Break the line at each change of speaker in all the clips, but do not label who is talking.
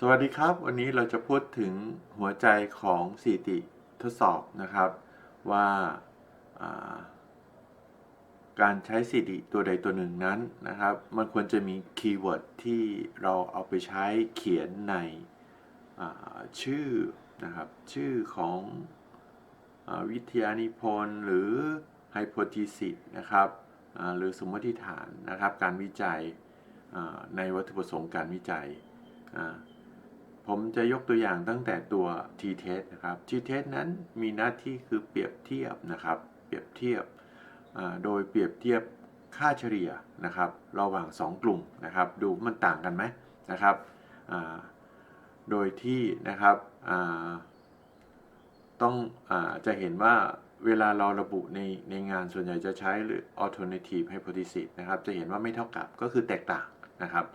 สวัสดีครับ วันนี้เราจะพูดถึงหัวใจของสถิติทดสอบนะครับ ว่าาการใช้สถิติตัวใดตัวหนึ่งนั้นนะครับ มันควรจะมีคีย์เวิร์ดที่เราเอาไปใช้เขียนในชื่อนะครับ ชื่อของอวิทยานิพนธ์หรือ hypothesis นะครับหรือสมมติฐานนะครับ การวิจัยในวัตถุประสงค์การวิจัย ผมจะยกตัวอย่างตั้งแต่ตัว t-test นะครับ t-test นั้นมีหน้าที่คือเปรียบเทียบนะครับ เปรียบเทียบโดยเปรียบเทียบค่าเฉลี่ยนะครับระหว่าง 2 กลุ่มนะครับ ดูมันต่างกันไหมนะครับโดยที่นะครับต้องอจะเห็นว่าเวลาเราระบุในในงานส่วนใหญ่จะใช้หรือ alternative hypothesis นะครับ จะเห็นว่าไม่เท่ากับก็คือแตกต่างนะครับ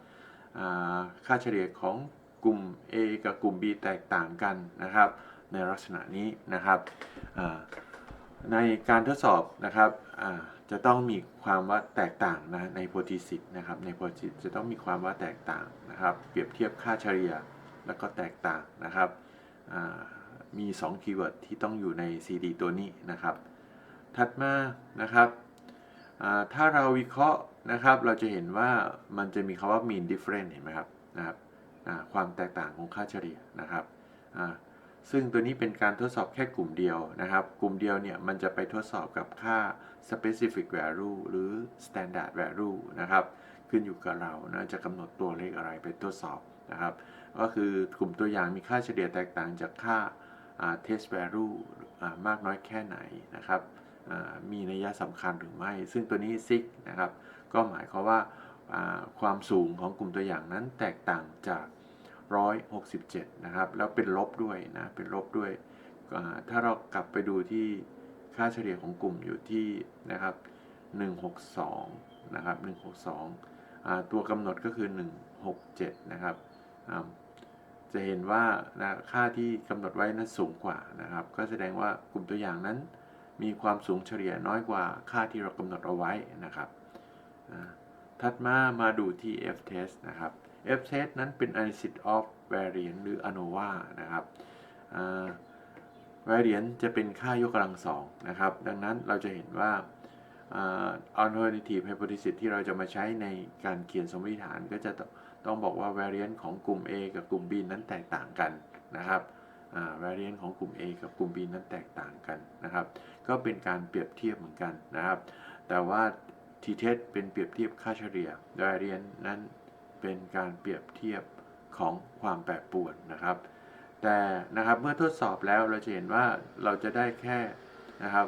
ค่าเฉลี่ยของ กลุ่ม A กับกลุ่ม B แตกต่างกันนะครับ ในลักษณะนี้นะครับในการทดสอบนะครับจะต้องมีความว่าแตกต่างนะใน hypothesis นะครับใน hypothesis จะต้องมีความว่าแตกต่างนะครับ เปรียบเทียบค่าเฉลี่ยแล้วก็แตกต่างนะครับมี 2 คีย์เวิร์ดที่ต้องอยู่ใน CD ตัวนี้นะครับ ถัดมานะครับถ้าเราวิเคราะห์นะครับ เราจะเห็นว่ามันจะมีคำว่า mean difference เห็นไหมครับนะครับ ความแตกต่างของค่าเฉลี่ยนะครับซึ่งตัวนี้เป็นการทดสอบแค่กลุ่มเดียวนะครับ กลุ่มเดียวเนี่ยมันจะไปทดสอบกับค่า specific value หรือ standard value นะครับ ขึ้นอยู่กับเรานะจะกำหนดตัวเลขอะไรไปทดสอบนะครับ ก็คือกลุ่มตัวอย่างมีค่าเฉลี่ยแตกต่างจากค่า test value มากน้อยแค่ไหนนะครับ มีนัยสำคัญหรือไม่ ซึ่งตัวนี้ซิกนะครับ ก็หมายความว่า ความสูงของกลุ่มตัวอย่างนั้นแตกต่างจาก 167 นะครับ แล้วเป็นลบด้วยนะ เป็นลบด้วย ถ้าเรากลับไปดูที่ค่าเฉลี่ยของกลุ่มอยู่ที่นะครับ 162 นะครับ 162 ตัวกำหนดก็คือ 167 นะครับจะเห็นว่านะค่าที่กำหนดไว้นั้นสูงกว่านะครับ ก็แสดงว่ากลุ่มตัวอย่างนั้น มีความสูงเฉลี่ยน้อยกว่าค่าที่เรากำหนดเอาไว้นะครับ ถัดมามาดูที่ f test นะครับ f test นั้นเป็น analysis of variance หรือ ANOVA นะครับ variance จะเป็นค่ายกกำลังสองนะครับ ดังนั้นเราจะเห็นว่า alternative hypothesis ที่เราจะมาใช้ในการเขียนสมมติฐานก็จะต้องบอกว่า variance ของกลุ่ม A กับกลุ่ม B นั้นแตกต่างกันนะครับ variance ของกลุ่ม A กับกลุ่ม B นั้นแตกต่างกันนะครับ ก็เป็นการเปรียบเทียบเหมือนกันนะครับ แต่ว่า t-test เป็นเปรียบเทียบค่าเฉลี่ย variance นั้นเป็นการเปรียบเทียบของความแปรปรวนนะครับ แต่นะครับเมื่อทดสอบแล้วเราจะเห็นว่าเราจะได้แค่นะครับ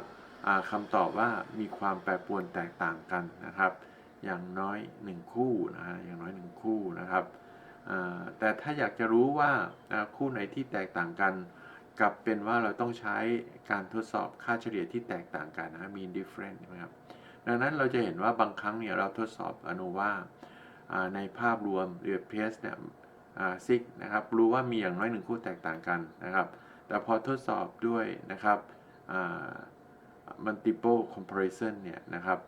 คำตอบว่ามีความแปรปรวนแตกต่างกันนะครับ อย่างน้อย 1 คู่นะฮะอย่างน้อย 1 คู่นะครับแต่ถ้าอยากจะรู้ว่าคู่ไหนที่แตกต่างกันกับเป็นว่าเราต้องใช้การทดสอบค่าเฉลี่ยที่แตกต่างกันนะ mean difference นะครับ ดังนั้นเราจะเห็นว่าบางครั้งเนี่ยเราทดสอบอนุว่าในภาพรวมหรือเพสเนี่ยซิกนะครับรู้ว่ามีอย่างน้อยหนึ่งคู่แตกต่างกันนะครับ แต่พอทดสอบด้วยนะครับ multiple comparison เนี่ยนะครับ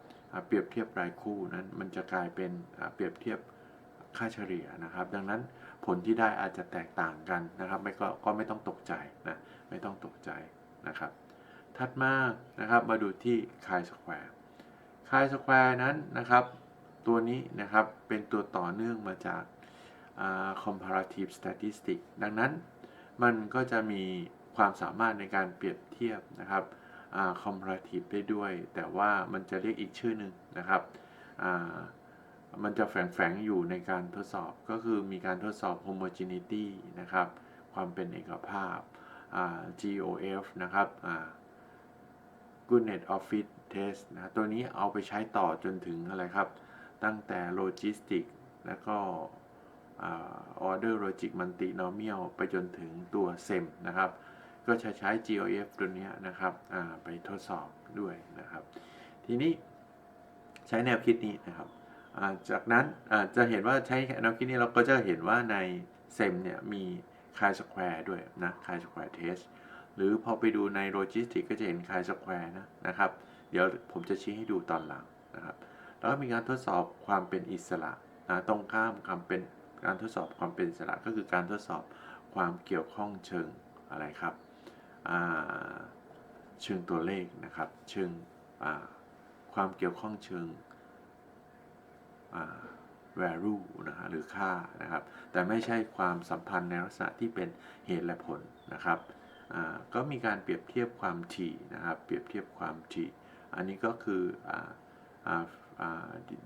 เปรียบเทียบรายคู่นั้นมันจะกลายเป็นเปรียบเทียบค่าเฉลี่ยนะครับ ดังนั้นผลที่ได้อาจจะแตกต่างกันนะครับไม่ก็ก็ไม่ต้องตกใจนะไม่ต้องตกใจนะครับ ถัดมานะครับมาดูที่คายสแควร chi square chi square นั้นนะครับ ตัวนี้นะครับเป็นตัวต่อเนื่องมาจาก comparative statistics ดังนั้นมันก็จะมีความสามารถในการเปรียบเทียบนะครับ comparative ได้ด้วย แต่ว่ามันจะเรียกอีกชื่อหนึ่งนะครับ มันจะแฝงๆอยู่ในการทดสอบก็คือมีการทดสอบ homogeneity นะครับ ความเป็นเอกภาพ GOF นะครับ Goodness of Fit Test นะตัวนี้เอาไปใช้ต่อจนถึงอะไรครับ ตั้งแต่ Logistic แล้วก็ Order Logic Multinomial ไปจนถึงตัว SEM นะครับ ก็จะใช้ GOF ตัวนี้นะครับไปทดสอบด้วยนะครับ ทีนี้ใช้แนวคิดนี้นะครับจากนั้นจะเห็นว่าใช้แนวคิดนี้เราก็จะเห็นว่าใน SEM เนี่ยมี chi square ด้วยนะ chi square test หรือพอไปดูในโลจิสติกก็จะเห็น chi square นะนะครับ เดี๋ยวผมจะชี้ให้ดูตอนหลังนะครับ แล้วก็มีการทดสอบความเป็นอิสระนะตรงข้ามความเป็นการทดสอบความเป็นอิสระก็คือการทดสอบความเกี่ยวข้องเชิงอะไรครับเชิงตัวเลขนะครับเชิงความเกี่ยวข้องเชิง value นะฮะหรือค่านะครับ แต่ไม่ใช่ความสัมพันธ์ในลักษณะที่เป็นเหตุและผลนะครับก็มีการเปรียบเทียบความถี่นะครับ เปรียบเทียบความถี่ อันนี้ก็คืออ่าอ่าอ่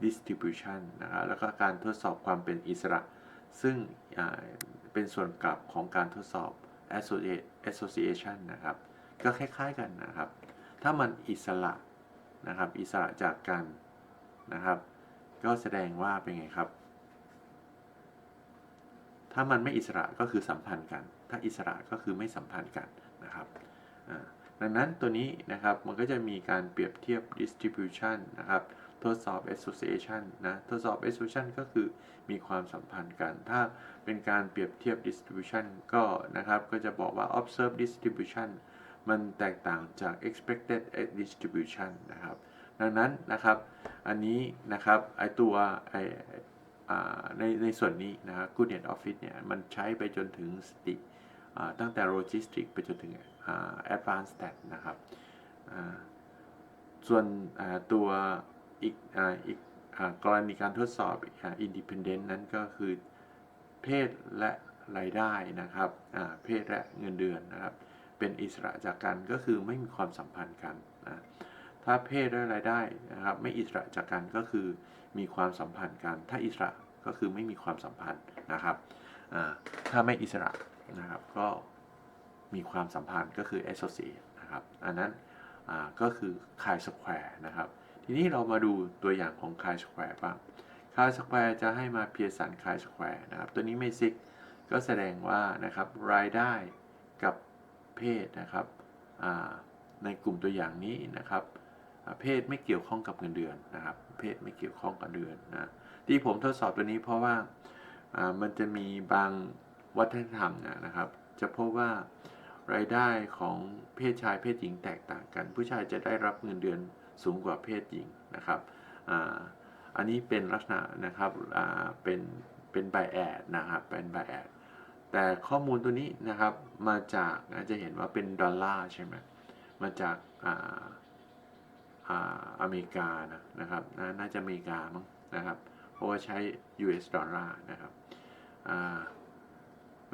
distribution นะครับแล้วก็การทดสอบความเป็นอิสระ ซึ่งเป็นส่วนกลับของการทดสอบ associate- association นะครับ ก็คล้ายๆกันนะครับ ถ้ามันอิสระนะครับ อิสระจากกันนะครับ ก็แสดงว่าเป็นไงครับ ถ้ามันไม่อิสระก็คือสัมพันธ์กัน ถ้าอิสระก็คือไม่สัมพันธ์กันนะครับอ่า ดังนั้นตัวนี้นะครับมันก็จะมีการเปรียบเทียบ distribution นะครับทดสอบ association นะทดสอบ association ก็คือมีความสัมพันธ์กัน ถ้าเป็นการเปรียบเทียบ distribution ก็นะครับก็จะบอกว่า observe distribution มันแตกต่างจาก expected distribution นะครับ ดังนั้นนะครับ อันนี้นะครับไอตัวไอในในส่วนนี้นะครับ Goodnet Office เนี่ยมันใช้ไปจนถึงสติตั้งแต่ Logistic ไปจนถึง Advanced Stat นะครับส่วนตัวอีกอีกกรณีการทดสอบอ่า Independent นั้นก็คือเพศและรายได้นะครับเพศและเงินเดือนนะครับเป็นอิสระจากกันก็คือไม่มีความสัมพันธ์กันนะถ้าเพศและรายได้นะครับไม่อิสระจากกันก็คือมีความสัมพันธ์กัน ถ้าอิสระก็คือไม่มีความสัมพันธ์นะครับถ้าไม่อิสระนะครับก็ มีความสัมพันธ์ก็คือ associate นะครับอันนั้นก็คือ chi square นะครับ ทีนี้เรามาดูตัวอย่างของ chi square บ้าง chi square จะให้มาเพียสัน chi square นะครับ ตัวนี้ไม่ซิกก็แสดงว่านะครับรายได้กับเพศนะครับในกลุ่มตัวอย่างนี้นะครับเพศไม่เกี่ยวข้องกับเงินเดือนนะครับ เพศไม่เกี่ยวข้องกับเดือนนะที่ผมทดสอบตัวนี้เพราะว่ามันจะมีบางวัฒนธรรมนะครับ จะพบว่า รายได้ของเพศชายเพศหญิงแตกต่างกัน ผู้ชายจะได้รับเงินเดือนสูงกว่าเพศหญิงนะครับอันนี้เป็นลักษณะนะครับเป็นเป็นไบแอดนะครับเป็นไบแอดแต่ข้อมูลตัวนี้นะครับมาจากนะจะเห็นว่าเป็นดอลลาร์ใช่ไหมมาจากอ่าอ่าอเมริกานะนะครับน,น่าจะอเมริกามั้งนะครับ เพราะว่าใช้ US ดอลลาร์นะครับอ่า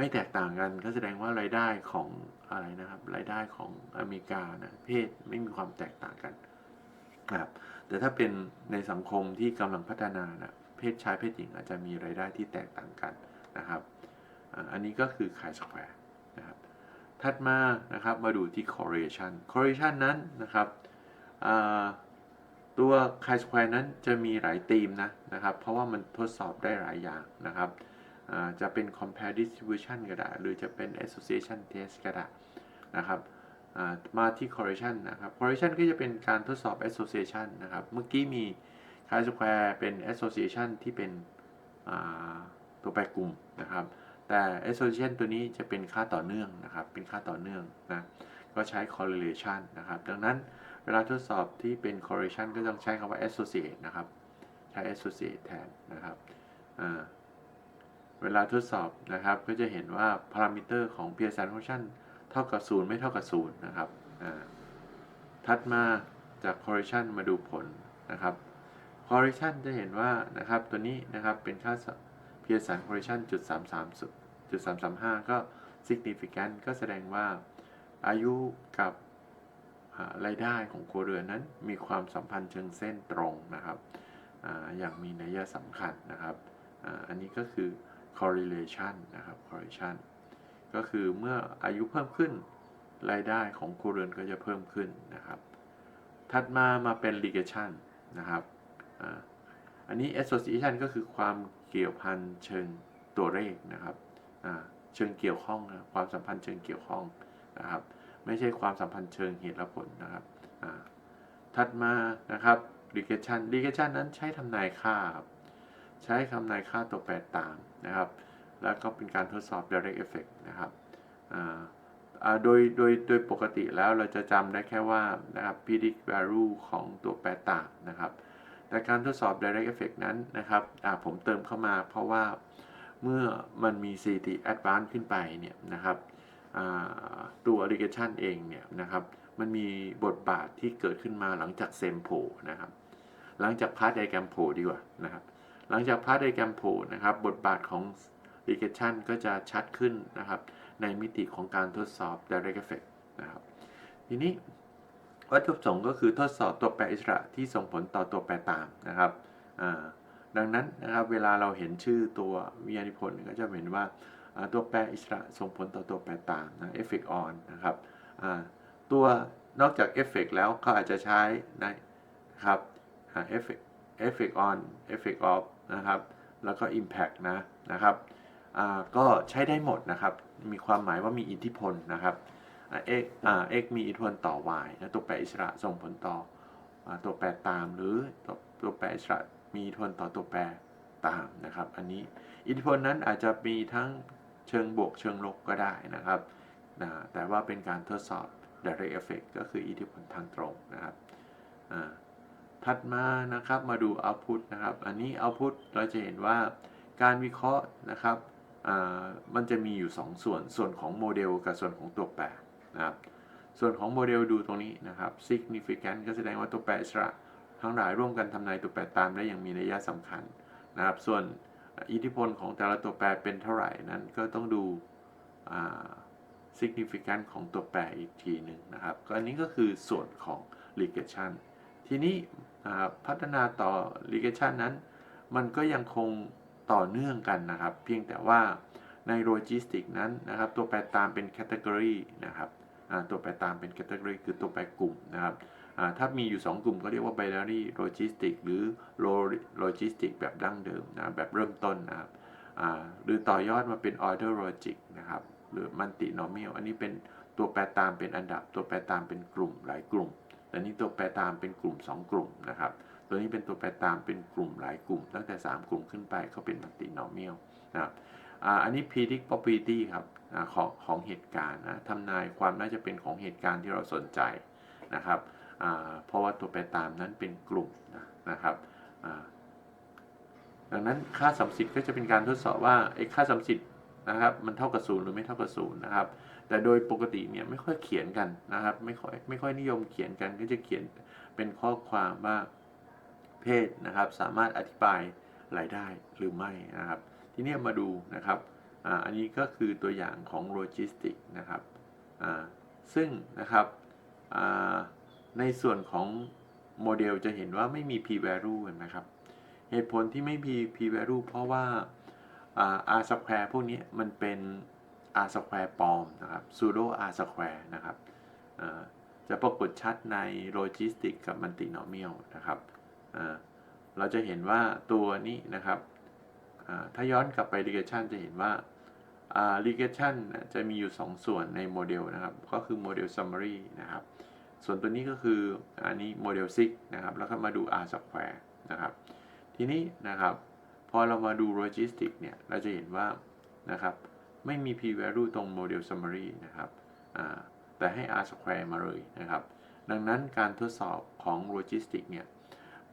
ไม่แตกต่างกันก็แสดงว่ารายได้ของอะไรนะครับ รายได้ของอเมริกานะเพศไม่มีความแตกต่างกันนะครับแต่ถ้าเป็นในสังคมที่กำลังพัฒนานะเพศชายเพศหญิงอาจจะมีรายได้ที่แตกต่างกันนะครับ อันนี้ก็คือ chi square นะครับถัดมานะครับมาดูที่ correlation correlation นั้นนะครับตัว chi square นั้นจะมีหลายธีมนะนะครับ เพราะว่ามันทดสอบได้หลายอย่างนะครับ จะเป็น compare distribution ก็ได้ หรือจะเป็น association test ก็ได้นะครับมาที่ correlation นะครับ correlation ก็จะเป็นการทดสอบ association นะครับ เมื่อกี้มี chi square เป็น association ที่เป็นตัวแปรกลุ่มนะครับ แต่ association ตัวนี้จะเป็นค่าต่อเนื่องนะครับ เป็นค่าต่อเนื่องนะ ก็ใช้ correlation นะครับ ดังนั้นเวลาทดสอบที่เป็น correlation ก็ต้องใช้คำว่า associate นะครับ ใช้ associate แทนนะครับอ่า เวลาทดสอบนะครับ ก็จะเห็นว่า parameter ของ Pearson function เท่ากับ 0 ไม่เท่ากับ 0 นะครับถัดมาจาก correlation มาดูผลนะครับ correlation จะเห็นว่านะครับตัวนี้นะครับเป็นค่า Pearson correlation จุด33จุด335 ก็ significant ก็แสดงว่าอายุกับรายได้ของครัวเรือนนั้น มีความสัมพันธ์เชิงเส้นตรงนะครับออย่างมีนัยสำคัญนะครับออันนี้ก็คือ correlation นะครับ correlation ก็คือเมื่ออายุเพิ่มขึ้นรายได้ของครัวเรือนก็จะเพิ่มขึ้นนะครับ ถัดมามาเป็น ligation นะครับอันนี้ association ก็คือความเกี่ยวพันเชิงตัวเลขนะครับเชิงเกี่ยวข้องนะความสัมพันธ์เชิงเกี่ยวข้องนะครับ ไม่ใช่ความสัมพันธ์เชิงเหตุและผลนะครับถัดมานะครับ regression regression นั้นใช้ทำนายค่าครับ ใช้ทำนายค่าตัวแปรตางนะครับ แล้วก็เป็นการทดสอบ direct effect นะครับโดยโดยโดยปกติแล้วเราจะจำได้แค่ว่านะครับ predict value ของตัวแปรต่างนะครับ แต่การทดสอบ direct effect นั้นนะครับผมเติมเข้ามาเพราะว่าเมื่อมันมีสถิติ advance ขึ้นไปเนี่ยนะครับตัว regression เองเนี่ยนะครับ มันมีบทบาทที่เกิดขึ้นมาหลังจากเซมโพนะครับ หลังจากพาร์ทไดแกรมโพดีกว่านะครับ หลังจากพาร์ทไดแกรมโพนะครับ บทบาทของ regression ก็จะชัดขึ้นนะครับ ในมิติของการทดสอบ direct effect นะครับ ทีนี้วัตถุประสงค์ก็คือทดสอบตัวแปรอิสระที่ส่งผลต่อตัวแปรตามนะครับดังนั้นนะครับเวลาเราเห็นชื่อตัววิทยานิพนธ์ก็จะเห็นว่าตัวแปรอิสระส่งผลต่อตัวแปรตามนะ effect on นนะครับตัวนอกจาก effect แล้วเขาอาจจะใช้นะครับเอ่า effect effect on effect off น นะครับ แล้วก็ impact นะนะครับก็ใช้ได้หมดนะครับ มีความหมายว่ามีอิทธิพลนะครับอ่า x อ่า x มีอิทธิพลต่อ y นะตัวแปรอิสระส่งผลต่ออตัวแปรตามหรือตัวตัวแปรอิสระมีอิทธิพลต่อตัวแปรตามนะครับ อันนี้อิทธิพลนั้นอาจจะมีทั้งเชิงบวกเชิงลบก็ได้นะครับนะแต่ว่าเป็นการทดสอบ direct effect ก็คืออิทธิพลทางตรงนะครับอ่า ถัดมานะครับมาดู output นะครับ อันนี้ output เราจะเห็นว่าการวิเคราะห์นะครับมันจะมีอยู่ 2 ส่วน ส่วนของโมเดลกับส่วนของตัวแปรนะครับ ส่วนของโมเดลดูตรงนี้นะครับ significant ก็แสดงว่าตัวแปรอิสระทั้งหลายร่วมกันทำนายตัวแปรตามได้อย่างมีนัยสำคัญนะครับ ส่วนอิทธิพลของแต่ละตัวแปรเป็นเท่าไหร่นั้นก็ต้องดู significant ของตัวแปรอีกทีหนึ่งนะครับ ก็อันนี้ก็คือส่วนของ regression ทีนี้ พัฒนาต่อ regression นั้น มันก็ยังคงต่อเนื่องกันนะครับ เพียงแต่ว่าในโลจิสติกนั้นนะครับ ตัวแปรตามเป็น category นะครับตัวแปรตามเป็น category คือตัวแปรกลุ่มนะครับถ้ามีอยู่ 2 กลุ่มก็เรียกว่า binary logistic หรือ low logistic แบบดั้งเดิมนะแบบเริ่มต้นนะครับหรือต่อยอดมาเป็น order logic นะครับ หรือ multinomial อันนี้เป็นตัวแปรตามเป็นอันดับ ตัวแปรตามเป็นกลุ่มหลายกลุ่ม แต่นี้ตัวแปรตามเป็นกลุ่ม 2 กลุ่มนะครับ ตัวนี้เป็นตัวแปรตามเป็นกลุ่มหลายกลุ่ม ตั้งแต่ 3 กลุ่มขึ้นไปเขาเป็น multinomial นะครับอันนี้ predict probability ครับอของของเหตุการณ์นะทำนายความน่าจะเป็นของเหตุการณ์ที่เราสนใจนะครับเพราะว่าตัวแปรตามนั้นเป็นกลุ่มนะนะครับดังนั้นค่าสัมสิทธิ์ก็จะเป็นการทดสอบว่าไอ้ค่าสัมสิทธิ์นะครับมันเท่ากับศูนย์หรือไม่เท่ากับศูนย์นะครับ แต่โดยปกติเนี่ยไม่ค่อยเขียนกันนะครับ ไม่ค่อยไม่ค่อยนิยมเขียนกันก็จะเขียนเป็นข้อความว่าเพศนะครับ สามารถอธิบายรายได้หรือไม่นะครับ ทีนี้มาดูนะครับออันนี้ก็คือตัวอย่างของโลจิสติกนะครับซึ่งนะครับในส่วนของโมเดลจะเห็นว่าไม่มี p value นะครับ เหตุผลที่ไม่มี p value เพราะว่า r square พวกนี้มันเป็น r square ปลอมนะครับ pseudo r square นะครับจะปรากฏชัดใน logistic กับ multinomial นะครับเราจะเห็นว่าตัวนี้นะครับถ้าย้อนกลับไป regression จะเห็นว่า regression จะมีอยู่ 2 ส่วนในโมเดลนะครับ ก็คือโมเดล summary นะครับ ส่วนตัวนี้ก็คืออันนี้โมเดล6นะครับ แล้วก็มาดู r square นะครับ ทีนี้นะครับ พอเรามาดู logistic เนี่ย เราจะเห็นว่านะครับ ไม่มี p value ตรงโมเดล summary นะครับแต่ให้ r square มาเลยนะครับ ดังนั้นการทดสอบของ logistic เนี่ย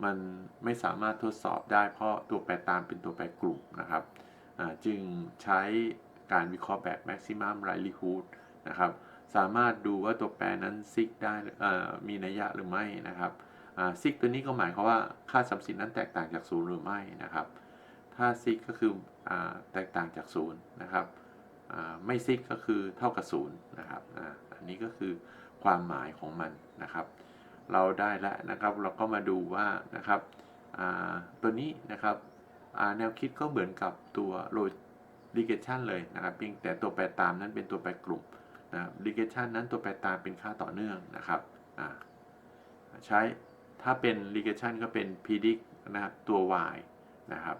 มันไม่สามารถทดสอบได้เพราะตัวแปรตามเป็นตัวแปรกลุ่มนะครับ จึงใช้การวิเคราะห์แบบ maximum likelihood นะครับ สามารถดูว่าตัวแปรนั้นซิกได้มีนัยยะหรือไม่นะครับซิกตัวนี้ก็หมายความว่าค่าสัมสิทธิ์นั้นแตกต่างจากศูนย์หรือไม่นะครับ ถ้าซิกก็คืออแตกต่างจากศูนย์นะครับ ไม่ซิกก็คือเท่ากับศูนย์นะครับอันนี้ก็คือความหมายของมันนะครับ เราได้แล้วนะครับเราก็มาดูว่านะครับตัวนี้นะครับแนวคิดก็เหมือนกับตัวโล regression เลยนะครับเพียงแต่ตัวแปรตามนั้นเป็นตัวแปรกลุ่มนะครับ regression นั้นตัวแปรตามเป็นค่าต่อเนื่องนะครับใช้ถ้าเป็น regression ก็เป็น predict นะครับตัว y นะครับ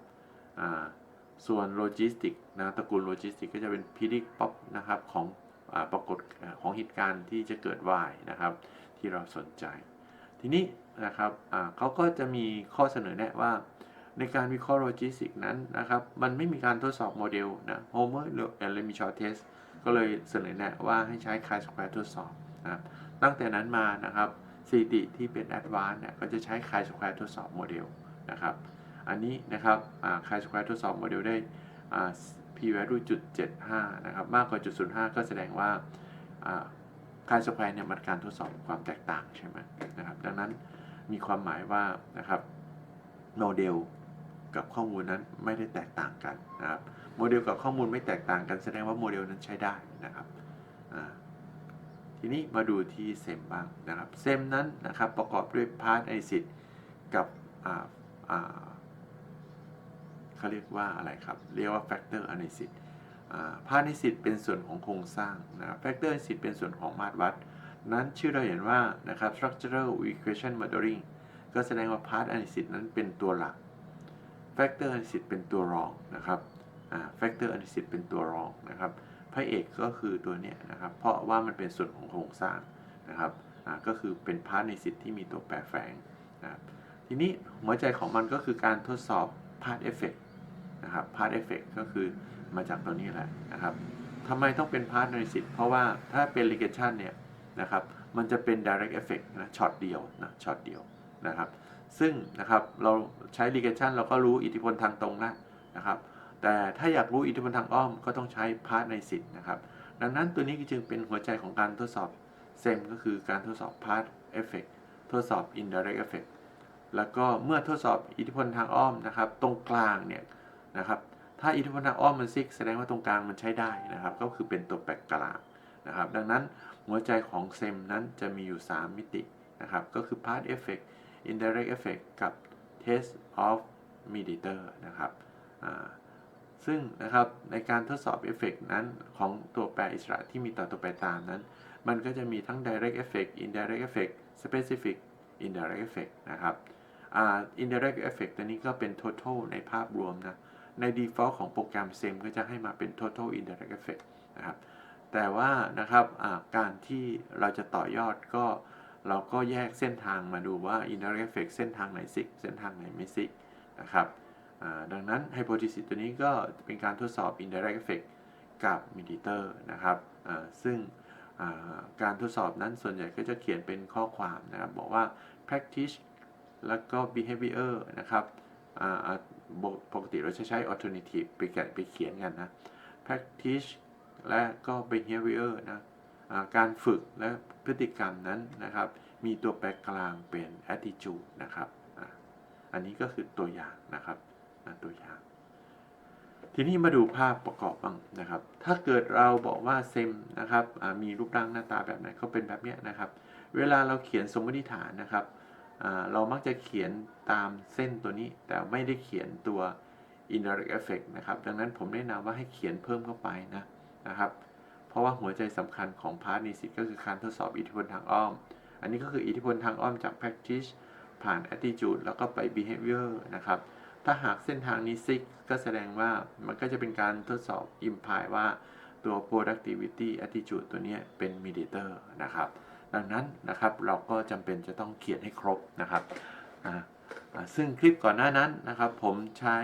ส่วน logistic นะตระกูล logistic ก็จะเป็น predict pop นะครับของอปรากฏของเหตุการณ์ที่จะเกิด y นะครับ ที่เราสนใจ ทีนี้นะครับเขาก็จะมีข้อเสนอแนะว่า ในการวิเคราะห์โลจิสติกนั้นนะครับ มันไม่มีการทดสอบโมเดลนะโฮเมอร์แอนเลมิชอร์เทสก็เลยเสนอแนะว่าให้ใช้คายสแควร์ทดสอบนะครับตั้งแต่นั้นมานะครับสถิติที่เป็นแอดวานเนี่ยก็จะใช้คายสแควร์ทดสอบโมเดลนะครับ อันนี้นะครับคายสแควร์ทดสอบโมเดลได้ p value จุด75นะครับมากกว่าจุด05 ก็แสดงว่าอ่าการสแควร์เนี่ยมันการทดสอบความแตกต่างใช่ไหมนะครับดังนั้นมีความหมายว่านะครับโมเดลกับข้อมูลนั้นไม่ได้แตกต่างกันนะครับโมเดลกับข้อมูลไม่แตกต่างกัน แสดงว่าโมเดลนั้นใช้ได้นะครับทีนี้มาดูที่เซมบ้างนะครับเซมนั้นนะครับประกอบด้วยพาร์ทไอซิดกับ เขาเรียกว่าอะไรครับ เรียกว่า factor analysis พาร์ทนิสิตเป็นส่วนของโครงสร้างนะ factor analysis เป็นส่วนของมาตรวัด นั้นชื่อเราเห็นว่านะครับ structural equation modeling ก็แสดงว่า part analysis นั้นเป็นตัวหลัก factor analysis เป็นตัวรองนะครับ factor analysis เป็นตัวรองนะครับพระเอกก็คือตัวเนี้ยนะครับ เพราะว่ามันเป็นส่วนของโครงสร้างนะครับก็คือเป็น part analysis ที่มีตัวแปรแฝงนะครับทีนี้หัวใจของมันก็คือการทดสอบ part effect นะครับ part effect ก็คือมาจากตัวนี้แหละนะครับทำไมต้องเป็น part analysis เพราะว่าถ้าเป็น regression เนี่ยนะครับมันจะเป็น direct effect นะช็อตเดียวนะช็อตเดียวนะครับ ซึ่งนะครับเราใช้ regression เราก็รู้อิทธิพลทางตรงแล้วนะครับ แต่ถ้าอยากรู้อิทธิพลทางอ้อมก็ต้องใช้ part analysis นะครับ ดังนั้นตัวนี้จึงเป็นหัวใจของการทดสอบ SEM ก็คือการทดสอบ part effect ทดสอบ indirect effect แล้วก็เมื่อทดสอบอิทธิพลทางอ้อมนะครับ ตรงกลางเนี่ย นะครับ ถ้าอิทธิพลทางอ้อมมันซิกแสดงว่าตรงกลางมันใช้ได้นะครับ ก็คือเป็นตัวแปรกลางนะครับ ดังนั้นหัวใจของเซมนั้นจะมีอยู่ 3 มิตินะครับ ก็คือ part effect indirect effect กับ test of mediator นะครับซึ่งนะครับในการทดสอบ effect นั้นของตัวแปรอิสระที่มีต่อตัวแปรตามนั้น มันก็จะมีทั้ง direct effect indirect effect specific indirect effect นะครับ indirect effect ตัวนี้ก็เป็น total ในภาพรวมนะ ใน default ของโปรแกรม SEM ก็จะให้มาเป็น total indirect effect นะครับแต่ว่านะครับการที่เราจะต่อยอดก็เราก็แยกเส้นทางมาดูว่า indirect effect เส้นทางไหนซิกเส้นทางไหนไม่ซิกนะครับดังนั้น hypothesis ตัวนี้ก็เป็นการทดสอบ indirect effect กับ mediator นะครับซึ่งการทดสอบนั้นส่วนใหญ่ก็จะเขียนเป็นข้อความนะครับ บอกว่า practice แล้วก็ behavior นะครับ ปกติเราจะใช้ alternative ไปแกะไปเขียนกันนะ practice และก็ behavior นะการฝึกและพฤติกรรมนั้นนะครับ มีตัวแปรกลางเป็น attitude นะครับ อันนี้ก็คือตัวอย่างนะครับตัวอย่าง ทีนี้มาดูภาพประกอบบ้างนะครับ ถ้าเกิดเราบอกว่าเซมนะครับมีรูปร่างหน้าตาแบบไหนเขาเป็นแบบนี้นะครับ เวลาเราเขียนสมมติฐานนะครับ เรามักจะเขียนตามเส้นตัวนี้ แต่ไม่ได้เขียนตัว indirect effect นะครับ ดังนั้นผมแนะนำว่าให้เขียนเพิ่มเข้าไปนะนะครับ เพราะว่าหัวใจสำคัญของพาร์ทนิสิตก็คือการทดสอบอิทธิพลทางอ้อม อันนี้ก็คืออิทธิพลทางอ้อมจาก practice ผ่าน attitude แล้วก็ไป behavior นะครับ ถ้าหากเส้นทางนี้ซิกก็แสดงว่ามันก็จะเป็นการทดสอบ imply ว่าตัว productivity attitude ตัวนี้เป็น mediator นะครับ ดังนั้นนะครับเราก็จำเป็นจะต้องเขียนให้ครบนะครับซึ่งคลิปก่อนหน้านั้นนะครับผมใช้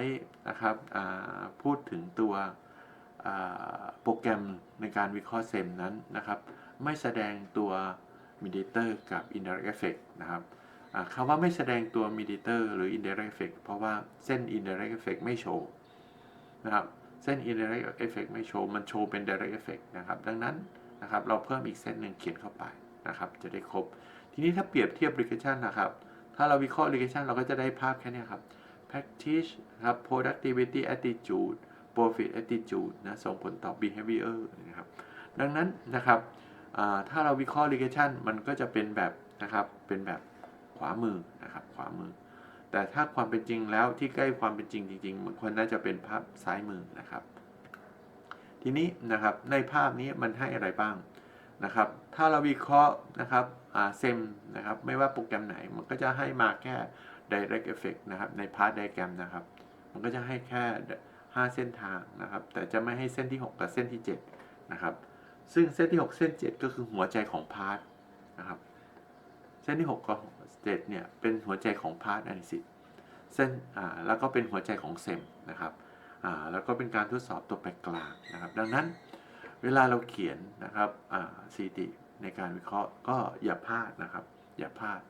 นะครับพูดถึงตัวโปรแกรมในการวิเคราะห์เซมนั้นนะครับ ไม่แสดงตัว mediator กับ indirect effect นะครับคำว่าไม่แสดงตัว mediator หรือ indirect effect เพราะว่าเส้น indirect effect ไม่โชว์นะครับเส้น indirect effect ไม่โชว์ มันโชว์เป็น direct effect นะครับ ดังนั้นนะครับเราเพิ่มอีกเส้นหนึ่งเขียนเข้าไป นะครับจะได้ครบ ทีนี้ถ้าเปรียบเทียบ regression นะครับ ถ้าเราวิเคราะห์ regression เราก็จะได้ภาพแค่นี้ครับ practice ครับ productivity attitude profit attitude นะส่งผลต่อ behavior นะครับดังนั้นนะครับถ้าเราวิเคราะห์ regression มันก็จะเป็นแบบนะครับเป็นแบบขวามือนะครับขวามือ แต่ถ้าความเป็นจริงแล้วที่ใกล้ความเป็นจริงจริงๆมันควรน่าจะเป็นภาพซ้ายมือนะครับ ทีนี้นะครับในภาพนี้มันให้อะไรบ้าง นะครับ ถ้าเราวิเคราะห์นะครับเซมนะครับ ไม่ว่าโปรแกรมไหน มันก็จะให้มาแค่ direct effect นะครับ ในพาร์ทไดแกรมนะครับ มันก็จะให้แค่ 5 เส้นทางนะครับ แต่จะไม่ให้เส้นที่ 6 กับเส้นที่ 7 นะครับ ซึ่งเส้นที่ 6 เส้น 7 ก็คือหัวใจของพาร์ทนะครับ เส้นที่ 6 กับ 7 เนี่ย เป็นหัวใจของพาร์ทอนิสิตเส้นอ่าแล้วก็เป็นหัวใจของเซมนะครับอ่าแล้วก็เป็นการทดสอบตัวแปรกลางนะครับ ดังนั้น เวลาเราเขียนนะครับสถิติในการวิเคราะห์ก็อย่าพลาดนะครับ อย่าพลาด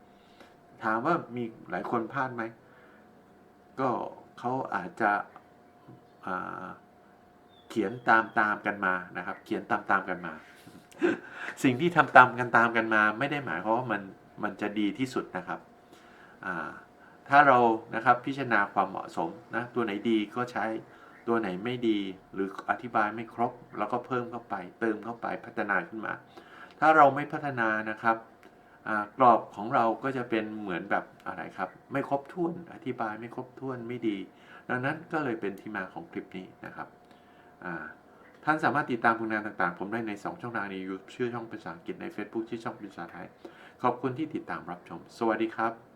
ถามว่ามีหลายคนพลาดไหม ก็เขาอาจจะเขียนตามตามกันมานะครับ เขียนตามตามกันมา สิ่งที่ทำตามกันตามกันมา ไม่ได้หมายความว่ามันมันจะดีที่สุดนะครับถ้าเรานะครับพิจารณาความเหมาะสมนะตัวไหนดีก็ใช้ ตัวไหนไม่ดีหรืออธิบายไม่ครบ แล้วก็เพิ่มเข้าไป เติมเข้าไปพัฒนาขึ้นมา ถ้าเราไม่พัฒนานะครับกรอบของเราก็จะเป็นเหมือนแบบอะไรครับ ไม่ครบถ้วนอธิบายไม่ครบถ้วนไม่ดี ดังนั้นก็เลยเป็นที่มาของคลิปนี้นะครับท่านสามารถติดตามผลงานต่างๆ ผมได้ใน 2 ช่องทางใน YouTube ชื่อช่องภาษาอังกฤษใน Facebook ชื่อช่องภาษาไทย ขอบคุณที่ติดตามรับชม สวัสดีครับ